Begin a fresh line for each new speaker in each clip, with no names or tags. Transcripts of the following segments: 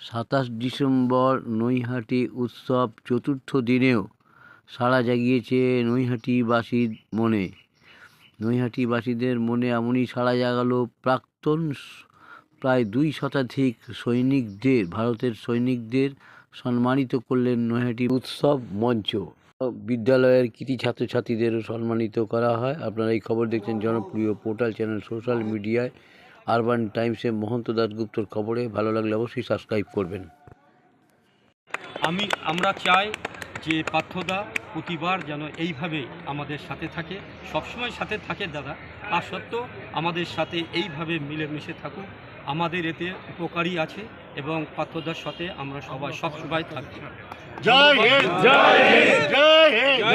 সাতাশ ডিসেম্বর নৈহাটি উৎসব চতুর্থ দিনেও সাড়া জাগিয়েছে নৈহাটিবাসীর মনে। নৈহাটিবাসীদের মনে এমনই সাড়া জাগালো প্রাক্তন প্রায় দুই শতাধিক সৈনিকদের, ভারতের সৈনিকদের সম্মানিত করলেন নৈহাটি উৎসব মঞ্চ। বিদ্যালয়ের কৃতি ছাত্রছাত্রীদেরও সম্মানিত করা হয়। আপনারা এই খবর দেখছেন জনপ্রিয় পোর্টাল চ্যানেল সোশ্যাল মিডিয়ায়। আরবান টাইমসে মহন্ত দাসগুপ্তর খবরে ভালো লাগলে অবশ্যই সাবস্ক্রাইব করবেন।
আমি আমরা চাই যে পার্থদা প্রতিবার যেন এইভাবে আমাদের সাথে থাকে। সবসময় সাথে থাকে দাদা। তা সত্ত্বেও আমাদের সাথে এইভাবে মিলেমিশে থাকুক। আমাদের এতে উপকারী আছে এবং পার্থদার সাথে আমরা সবাই সব সময় থাকছি
জয় হিন্দ জয় হিন্দ জয় হিন্দ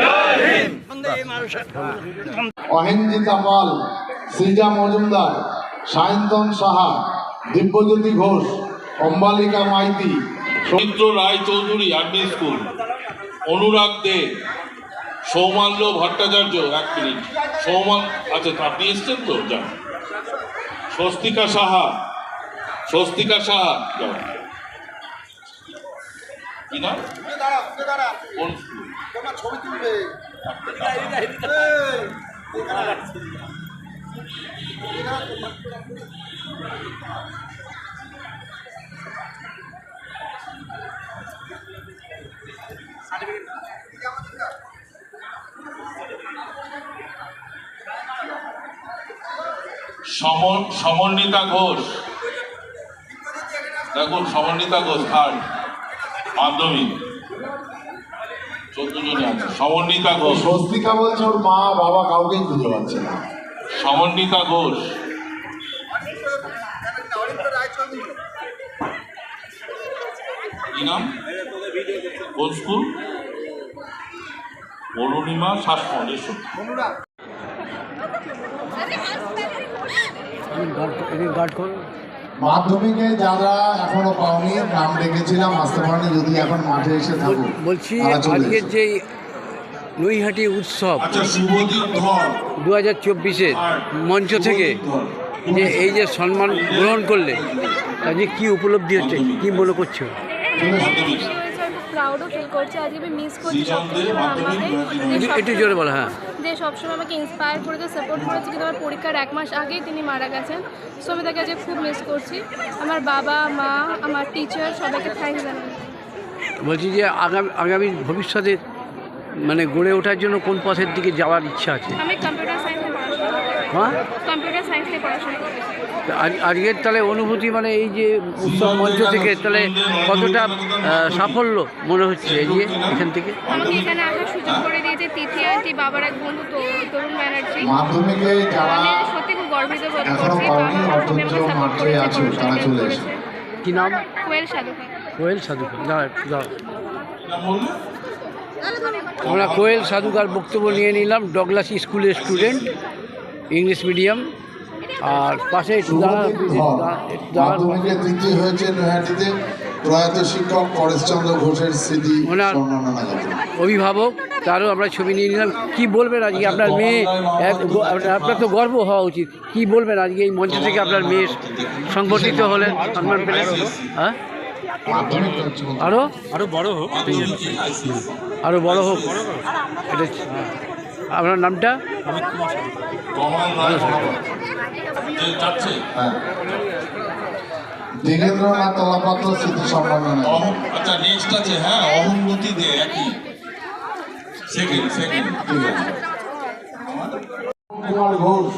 অহিন্দিতা পাল সৃজা মজুমদার। সায়ন্তন সাহা দিব্যজ্যোতি ঘোষ অম্বালিকা মাইতি
রবীন্দ্র রায় চৌধুরী আর্মি স্কুল অনুরাগ দে সৌমাল্য ভট্টাচার্য এক মিনিট সৌমান আচ্ছা আপনি এসছেন তো যান স্বস্তিকা সাহা স্বস্তিকা সাহা কি নাম কোন স্কুল সমন, সমন্বিতা ঘোষ। দেখুন, সমন্বিতা ঘোষ থার্ড মাধ্যমিক। চোদ্দ জনে আছে। সমন্বিতা ঘোষ।
স্বস্তিকা বলছে ওর মা, বাবা কাউকেই খুঁজে পাচ্ছে না।
সমন্বিতা ঘোষ। কি নাম? কোন স্কুল? অরুণিমা শাসমল
মাধ্যমিকে যারা এখনও পাওনি নাম রেখেছিলাম আসতে পারেনি যদি এখন মাঠে এসে থাকুক
বলছি আজকের যে নৈহাটি উৎসব
আচ্ছা
দু হাজার চব্বিশের মঞ্চ থেকে যে এই যে সম্মান গ্রহণ করলে আজকে কী উপলব্ধি হচ্ছে? কী মনে করছ?
প্রাউডও ফিল করছি আজকে আমি মিস করছি যে
একটু- জোরে বলো হ্যাঁ।
যে সবসময় আমাকে ইন্সপায়ার করেছে সাপোর্ট করেছে কিন্তু আমার পরীক্ষার এক মাস আগেই তিনি মারা গেছেন। সো আমি তাকে আজকে খুব মিস করছি। আমার বাবা মা আমার টিচার সবাইকে থ্যাংকস জানাই।
বলছি যে আগামী আগামী ভবিষ্যতে মানে গড়ে ওঠার জন্য কোন পথের দিকে যাওয়ার ইচ্ছা আছে?
আমি কম্পিউটার সায়েন্সে পড়াশোনা
হ্যাঁ?
কম্পিউটার সায়েন্সে পড়াশোনা
আজকের তাহলে অনুভূতি মানে এই যে উৎসব মঞ্চ থেকে তাহলে কতটা সাফল্য মনে হচ্ছে এই যে এখান থেকে?
আমাকে এখানে আসার সুযোগ করে দিয়েছে তিথি আন্টি বাবার এক বন্ধু তরুণ ব্যানার্জি। আমি সত্যি খুব গর্বিত বোধ করছি
পাওনি
বাবা
অথচ
আমাকে সাপোর্ট
মাঠে
করেছে
আছো,
পড়াশোনা
তারা চলে
করেছে।
এসো।
কি নাম?
কোয়েল সাধু। খান
কোয়েল দাঁড়াও। আমরা কোয়েল সাধুকার বক্তব্য নিয়ে নিলাম ডগলাস স্কুলের স্টুডেন্ট ইংলিশ মিডিয়াম আর পাশে একটু দাঁড়া
শুভদীপ ধর
একটু দাঁড়ান।
মাধ্যমিকে তৃতীয় হয়েছে নৈহাটিতে প্রয়াত শিক্ষক পরেশচন্দ্র ঘোষের স্মৃতি
ওনার- অভিভাবক তারও আমরা ছবি নিয়ে নিলাম। কি বলবেন আজকে আপনার মেয়ে? আপনার তো গর্ব হওয়া উচিত। কি বলবেন আজকে এই মঞ্চ থেকে আপনার মেয়ে সংগঠিত হলেন? সম্মান পেলেন? হ্যাঁ? আরও
আরও বড় হোক।
আরও বড় হোক। এটা আপনার নামটা?
হ্যাঁ দীনেন্দ্রনাথ তলাপাত্র স্মৃতি সম্মাননা
আচ্ছা নেক্সট আছে হ্যাঁ অহংগতি দে একই। Second second
Kumar Ghosh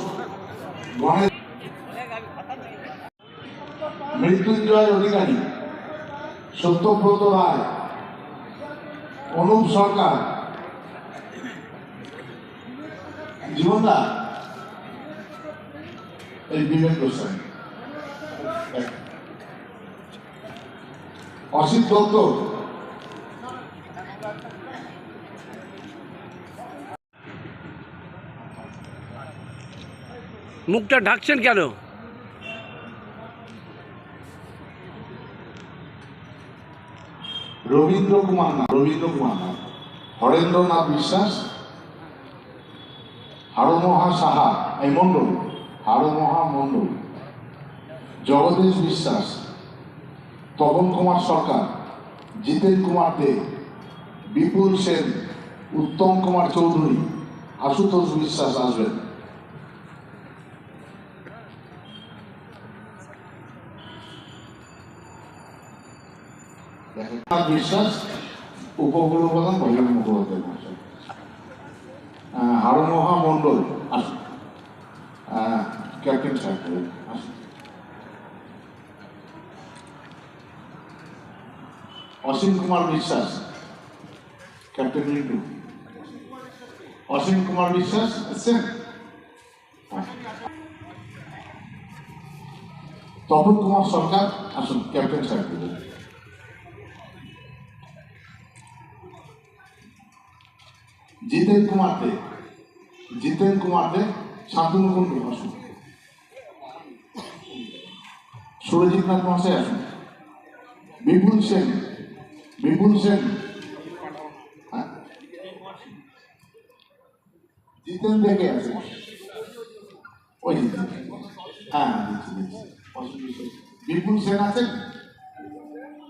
Mrityunjay Adhikari. Satyabrata Roy Anup Sarkar জীবনদা এই বিবেক গোস্বামী। অসিত দত্ত।
মুখটা ঢাকছেন কেন?
রবীন্দ্র কুমার নাথ রবীন্দ্র কুমার নাথ হরেন্দ্রনাথ বিশ্বাস, হারমোহা সাহা, এই মণ্ডল, হারমোহা মণ্ডল, জগদীশ বিশ্বাস, তপন কুমার সরকার, জিতেন কুমার দে, বিপুল সেন, উত্তম কুমার চৌধুরী, আশুতোষ বিশ্বাস আসবেন দেখেন, বিশ্বাস উপগুরু প্রধান বৈরাম মুখোপাধ্যায় মহাশয়। হারমোহা মণ্ডল আসুন। ক্যাপ্টেন সাহেব অসীম কুমার বিশ্বাস, ক্যাপ্টেন রিন্টু অসীম কুমার বিশ্বাস এসছেন তপন কুমার সরকার, আসুন, ক্যাপ্টেন সাহেব। জিতেন কুমার দে। জিতেন কুমার দে, শান্তনু কুণ্ডু আসুন সুরজিৎ নাথ মহাশয় আসুন। বিপুল সেন বিপুল সেন। হ্যাঁ? জিতেন দেখে আছে? ওই হ্যাঁ। বিপুল সেন আছেন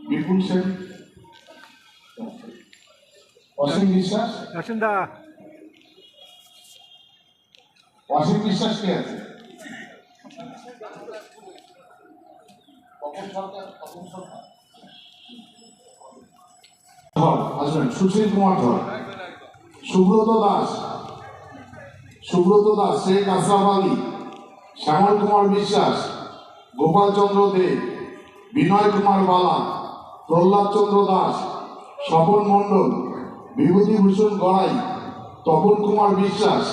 বিপুল সেন। অসীম বিশ্বাস? অসীম বিশ্বাস কে আছে? আসবেন সুশীল কুমার ধর। সুব্রত দাস। সুব্রত দাস শেখ আশরাফ আলী। শ্যামল কুমার বিশ্বাস। গোপাল চন্দ্র দে। বিনয় কুমার বালা। প্রহ্লাদ চন্দ্র দাস। স্বপন মণ্ডল। বিভূতিভূষণ গড়াই, তপন কুমার বিশ্বাস,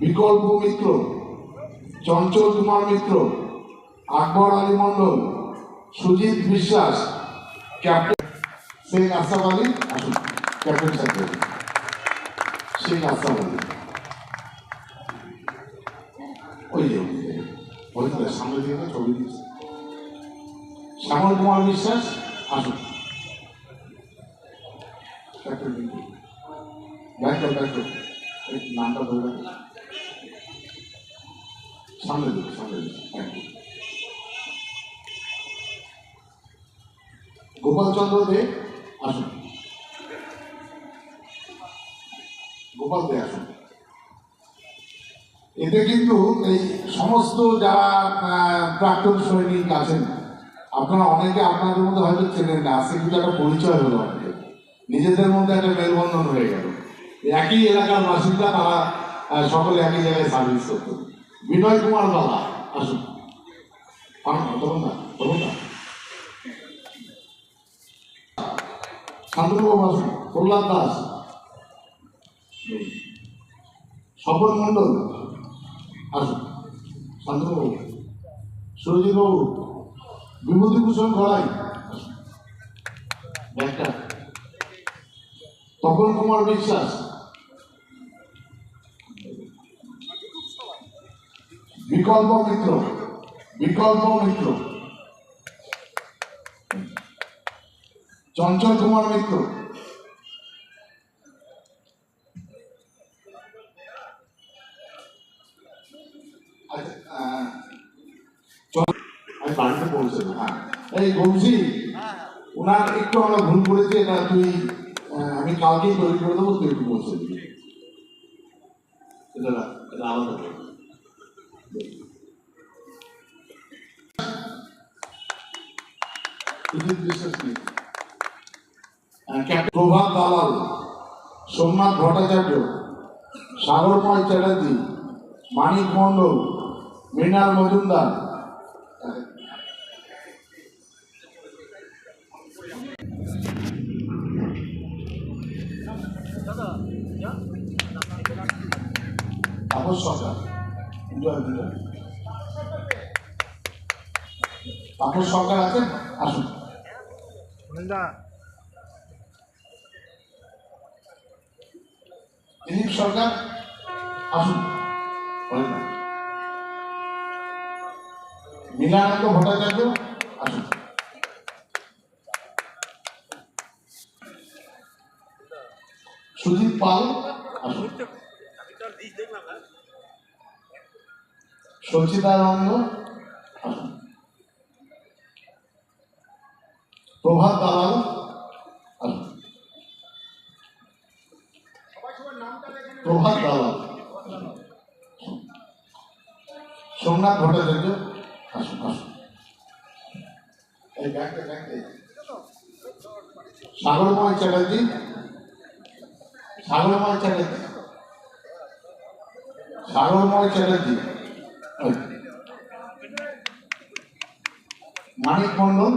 বিকল্প মিত্র, চঞ্চল কুমার মিত্র, আকবর আলী মণ্ডল, সুজিত বিশ্বাস, ক্যাপ্টেন শেখ আসাফ আলী, আসুন, ক্যাপ্টেন সাহেব। শেখ আসাফ আলী। ওই যে, ওই সামনে তো ছবি দিচ্ছে শ্যামল কুমার বিশ্বাস, আসুন। ব্যাংক ব্যাংক এই নামটা ধরে। সামনে সামনে দিকে থ্যাংক ইউ গোপাল চন্দ্র দে আসুন গোপাল দে আসুন এতে কিন্তু এই সমস্ত যারা প্রাক্তন সৈনিক আছেন, আপনারা অনেকে আপনাদের মধ্যে হয়তো চেনেন না আজকে কিন্তু একটা পরিচয় হলো অনেকে। নিজেদের মধ্যে একটা মেলবন্ধন হয়ে গেল। একই এলাকার বাসিন্দা তারা সকলে একই জায়গায় সার্ভিস করতো। বিনয় কুমার বালা, আসুন। পান তখন না তখন না শান্তনুবাবু আসুন। প্রহ্লাদ দাস। স্বপন মণ্ডল। আসুন। শান্তনুবাবু সুরজিৎবাবু বিভূতিভূষণ গড়াই আসুন। তপন কুমার বিশ্বাস? বিকল্প মিত্র বিকল্প মিত্র। চঞ্চল কুমার মিত্র। আচ্ছা, আহ, চল- আমি বাড়িতে পৌঁছে হ্যাঁ। এই বলছি ওনার একটু আমরা ভুল করেছি এটা তুই আমি কালকেই তৈরি করে দেবো তুই পৌঁছে দিবি প্রভাত দালাল, সোমনাথ ভট্টাচার্য সাগরময় চ্যাটার্জি, মানিক মণ্ডল, মৃণাল মজুমদার। তাপস সরকার তাপস সরকার আছেন আসুন দিলীপ সরকার আসুন নীলানন্দ ভট্টাচার্য আসুন। সুজিত পাল আসুন প্রভাত দালাল প্রভাত দালাল সোমনাথ ভট্টাচার্য আসুন আসুন সাগরময় চ্যাটার্জি সাগরময় চ্যাটার্জি সাগরময় ওই। মানিক মন্ডল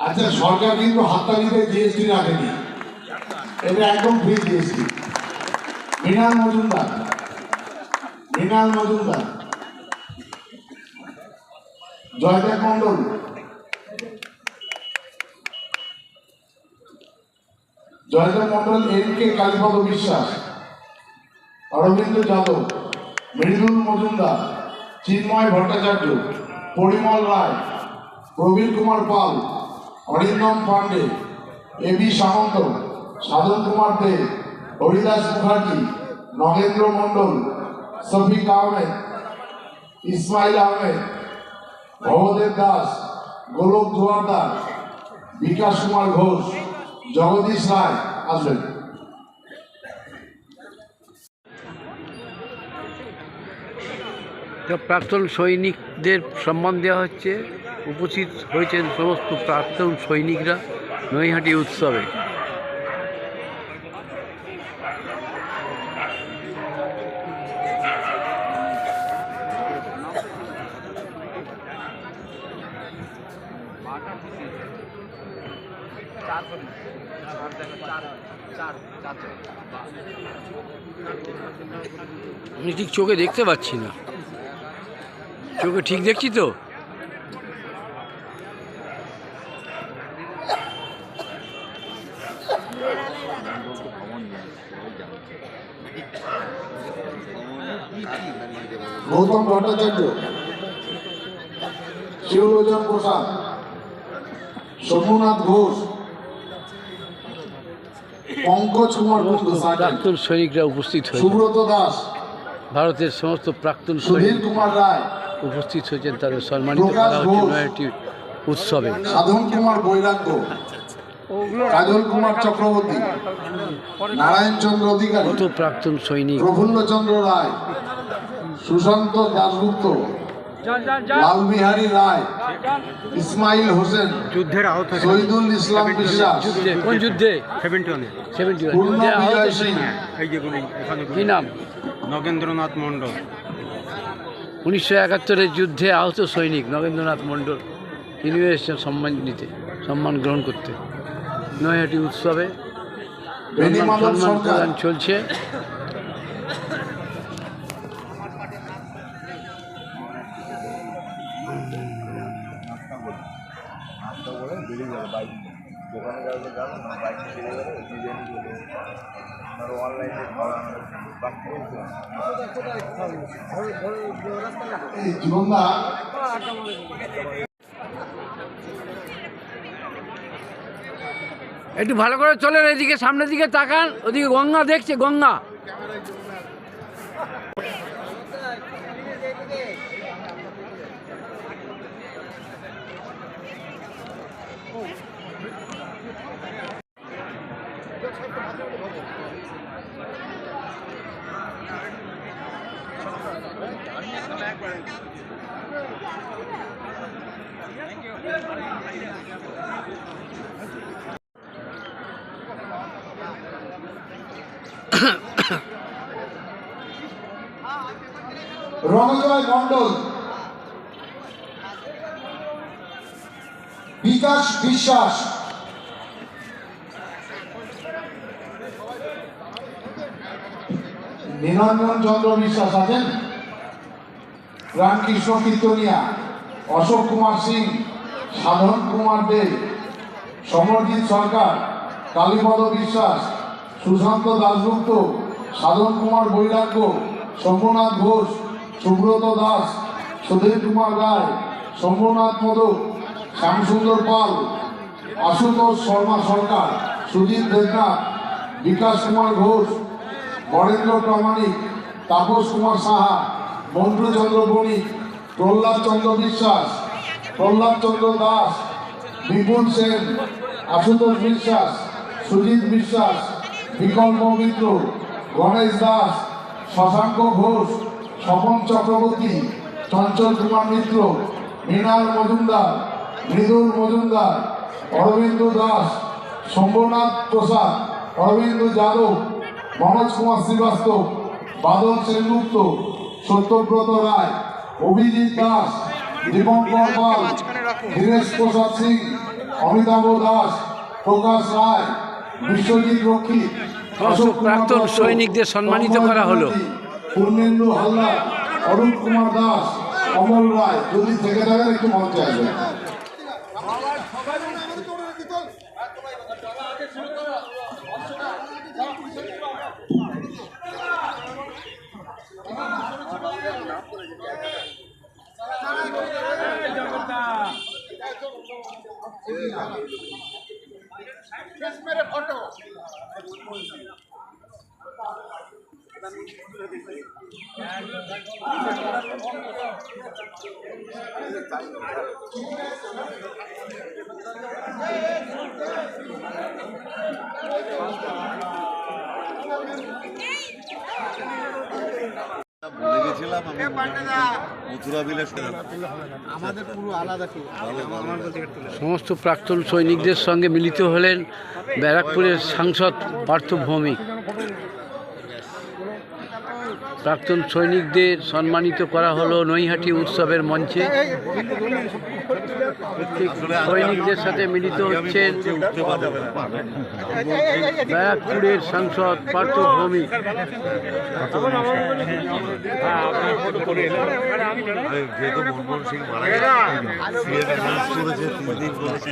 আচ্ছা সরকার কিন্তু হাততালিতে জিএসটি রাখেনি এটা একদম free GST Mrinal Majumdar. Mrinal Majumdar. Joydeb Mondal Joydeb Mondal N K Kalipada Biswas, Arabinda Yadav, Mridul Majumdar, Chinmoy Bhattacharya, Parimal Roy Prabir Kumar Pal, Arindam Pandey, A B Samanta, Sadhan Kumar Dey, Haridas Mukherjee, Nagendra Mondal, Shafiq Ahmed, Ismail Ahmed, Bhabadeb Das, Golak Joardar, Bikash Kumar Ghosh Jagadish Roy আসবেন
প্রাক্তন সৈনিকদের সম্মান দেওয়া হচ্ছে, উপস্থিত হয়েছেন সমস্ত প্রাক্তন সৈনিকরা নৈহাটি উৎসবে। আমি ঠিক চোখে দেখতে পাচ্ছি না। চোখে ঠিক দেখছি তো?
গৌতম ভট্টাচার্য শিবলোচন প্রসাদ সোমনাথ ঘোষ পঙ্কজ কুমার
প্রাক্তন সৈনিকরা উপস্থিত
সুব্রত দাস
ভারতের সমস্ত প্রাক্তন
সুধীর
সৈনিক
কুমার রায়
উপস্থিত হয়েছেন তাদের সম্মানিত করা হচ্ছে
ঘোষ।
উৎসবে।
সাধন কুমার বৈরাগ্য কাজল কুমার চক্রবর্তী নারায়ণ চন্দ্র অধিকারী
কত প্রাক্তন সৈনিক।
প্রফুল্ল চন্দ্র রায় সুশান্ত দাশগুপ্ত লাল বিহারী রায় ইসমাইল হোসেন
যুদ্ধের আহত
শহীদুল ইসলাম বিশ্বাস
যুদ্ধে কোন যুদ্ধে?
সেভেন্টি ওয়ানে
সেভেন্টি
পূর্ণ
যুদ্ধে আহত সৈনিক কি নাম?
নগেন্দ্রনাথ মণ্ডল।
উনিশশো একাত্তরের যুদ্ধে আহত সৈনিক নগেন্দ্রনাথ মণ্ডল তিনি এসেছেন সম্মান নিতে সম্মান গ্রহণ করতে। নৈহাটি উৎসবে সম্মান
বেনিমাধব
সম্মান
সরকার
প্রদান চলছে
এই জীবনদা
একটু ভালো করে চলেন, এদিকে সামনের দিকে তাকান, ওদিকে গঙ্গা দেখছে, গঙ্গা।
রণজয় মণ্ডল বিকাশ বিশ্বাস নীলাঞ্জন চন্দ্র বিশ্বাস আছেন। রামকৃষ্ণ কীর্তনিয়া অশোক কুমার সিং সাধন কুমার দে, সমরজিৎ সরকার, কালীপদ বিশ্বাস, সুশান্ত দাশগুপ্ত সাধন কুমার বৈরাগ্য, শম্ভুনাথ ঘোষ, সুব্রত দাস, সুধীর কুমার রায়, শম্ভুনাথ মোদক শ্যামসুন্দর পাল, আশুতোষ শর্মা সরকার, সুজিত দেবনাথ, বিকাশ কুমার ঘোষ, বরেন্দ্র প্রামাণিক, তাপস কুমার সাহা মন্টুচন্দ্র বণিক, প্রহ্লাদ চন্দ্র বিশ্বাস, প্রহ্লাদ চন্দ্র দাস, বিপুল সেন, আশুতোষ বিশ্বাস, সুজিত বিশ্বাস, বিকল্প মিত্র, গণেশ দাস, শশাঙ্ক ঘোষ, স্বপন চক্রবর্তী, চঞ্চল কুমার মিত্র, মৃণাল মজুমদার, মৃদুল মজুমদার, অরবিন্দ দাস শম্ভনাথ প্রসাদ, অরবিন্দ যাদব, মনোজ কুমার শ্রীবাস্তব, বাদল সেনগুপ্ত সত্যব্রত রায় অভিজিৎ দাস দীপঙ্কর পাল ধীরেশ প্রসাদ সিং অমিতাভ দাস প্রকাশ রায় বিশ্বজিৎ রক্ষী
অশোক প্রাক্তন সৈনিকদের সম্মানিত করা হলো।
পূর্ণেন্দু হালদার অরূপ কুমার দাস অমল রায় যদি থেকে থাকেন একটু মঞ্চে আসবেন
ভুলে গেছিলাম আমি মথুরা বিলে
আমাদের পুরো আলাদা কি? আমার বলতে গেলে
সমস্ত প্রাক্তন সৈনিকদের সঙ্গে মিলিত হলেন ব্যারাকপুরের সাংসদ পার্থ ভৌমিক। প্রাক্তন সৈনিকদের সম্মানিত করা হলো নৈহাটি উৎসবের মঞ্চে। সৈনিকদের সাথে মিলিত হচ্ছেন ব্যারাকপুরের সাংসদ পার্থ ভৌমিক।
আরে যেহেতু মনমোহন সিং মারা গেছে সিএম অ্যানাউন্স করেছে তিন দিন করেছে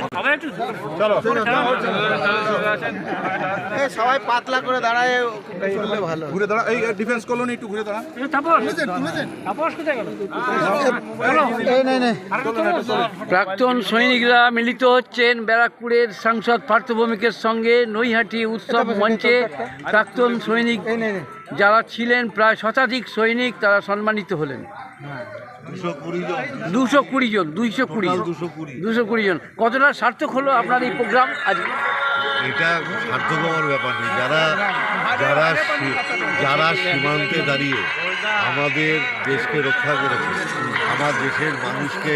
সবাই পাতলা করে দাঁড়ায় ভালো। ঘুরে দাঁড়া এই ডিফেন্স কলোনি একটু
প্রাক্তন সৈনিকরা মিলিত হচ্ছেন ব্যারাকপুরের সাংসদ পার্থ ভৌমিকের সঙ্গে নৈহাটি উৎসব মঞ্চে। প্রাক্তন সৈনিক যারা ছিলেন প্রায় শতাধিক সৈনিক তারা সম্মানিত হলেন।
দুশো কুড়ি জন
দুশো কুড়ি জন। দুইশো কুড়ি
দুশো কুড়ি।
দুশো কুড়ি জন। কতটা সার্থক হলো আপনার এই প্রোগ্রাম আজকে
এটা সার্থকমার ব্যাপার নেই যারা যারা যারা সীমান্তে দাঁড়িয়ে আমাদের দেশকে রক্ষা করেছে আমার দেশের মানুষকে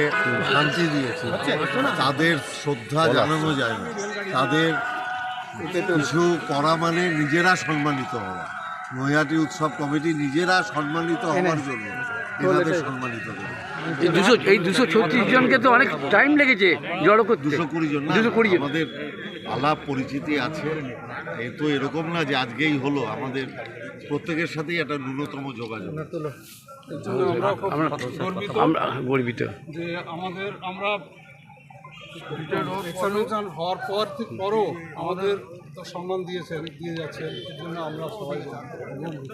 শান্তি দিয়েছে তাদের শ্রদ্ধা জানানো যায় না। তাদের কিছু করা মানে নিজেরা সম্মানিত হওয়া। নৈহাটি উৎসব কমিটি নিজেরা সম্মানিত হওয়ার জন্য এনাদের সম্মানিত করে।
এই দুশো এই দুশো ছত্রিশ জনকে তো অনেক টাইম লেগেছে জড়ো করতে।
দুশো কুড়ি জন
দুশো কুড়ি জন।
আমাদের আলাপ পরিচিতি আছে। এ তো এরকম না যে আজকেই হলো। আমাদের প্রত্যেকের সাথেই একটা ন্যূনতম যোগাযোগ।
আমরা আমরা গর্বিত।
যে আমাদের আমরা এক্সামিনেশন হওয়ার পর থেকে পরও আমাদের তো সম্মান দিয়েছেন দিয়ে যাচ্ছেন এর জন্য আমরা সবাই গর্বিত।